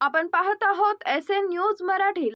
आपण पाहत आहोत एस एन न्यूज मराठी.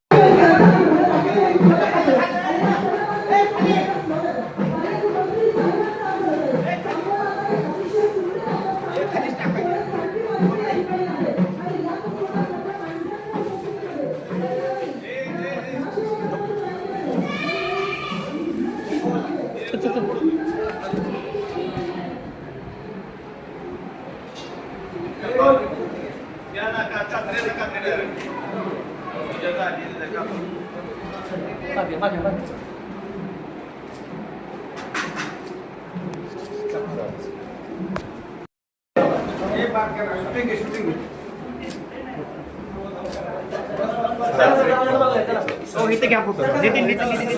हो इथे घ्या फोटो नितीन नितीन नितीन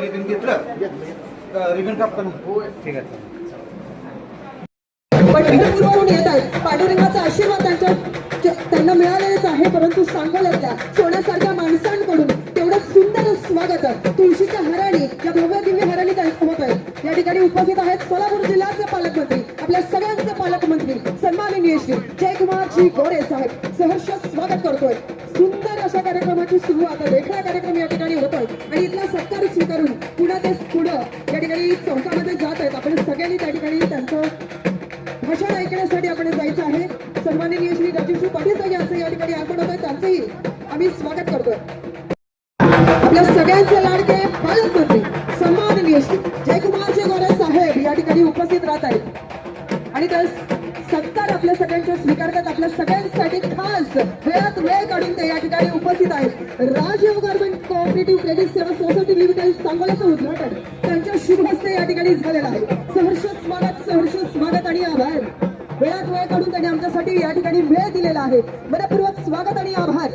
नितीन घेतलं रिबन ठीक आहे पंढरपूरवरून येत आहेत पांडुरंगाचा आशीर्वाद त्यांच्या त्यांना मिळाले परंतु सांगोल्यातल्या सोन्यासारख्या माणसांकडून तेवढं सुंदर स्वागत तुळशीच्या हराणी या भव्य दिव्य हराणी होत आहे या ठिकाणी उपस्थित आहेत सोलापूर जिल्ह्याचे पालकमंत्री आपल्या सगळ्यांचे पालकमंत्री सन्माननीय श्री जयकुमारजी गोरे साहेब. सहर्ष स्वागत करतोय. सुंदर अशा कार्यक्रमाची सुरुवात वेगळा कार्यक्रम या ठिकाणी होतोय. आणि इथला सत्कार स्वीकारून पुन्हा ते पुढं या ठिकाणी चौकामध्ये जात आहेत. आपण सगळ्यांनी त्या ठिकाणी त्यांचं भाषण ऐकण्यासाठी आपण जायचं आहे. सन्माननीय श्री राजेश पाटील यांचं या ठिकाणी आपण यांचंही आम्ही स्वागत करतोय. आपल्या सगळ्यांचे लाडके पालकमंत्री सन्माननीय श्री जयकुमारजी गोरे साहेब या ठिकाणी उपस्थित राहत आहेत. आणि त्या सत्कार आपल्या सगळ्यांच्या स्वीकारतात. आपल्या सगळ्यांसाठी खास वेळात वेळ काढून ते या ठिकाणी उपस्थित आहेत. राजीव गव्हर्नमेंट कोऑपरेटिव्ह क्रेडिट सेवा सोसायटी लिमिटेड सांगोल्याचं उद्घाटन त्यांच्या शुभ हस्ते या ठिकाणी झालेलं आहे. सहर्ष स्वागत सहर्ष त्यांनी आमच्यासाठी या ठिकाणी वेळ दिलेला आहे. मनपूर्वक स्वागत आणि आभार.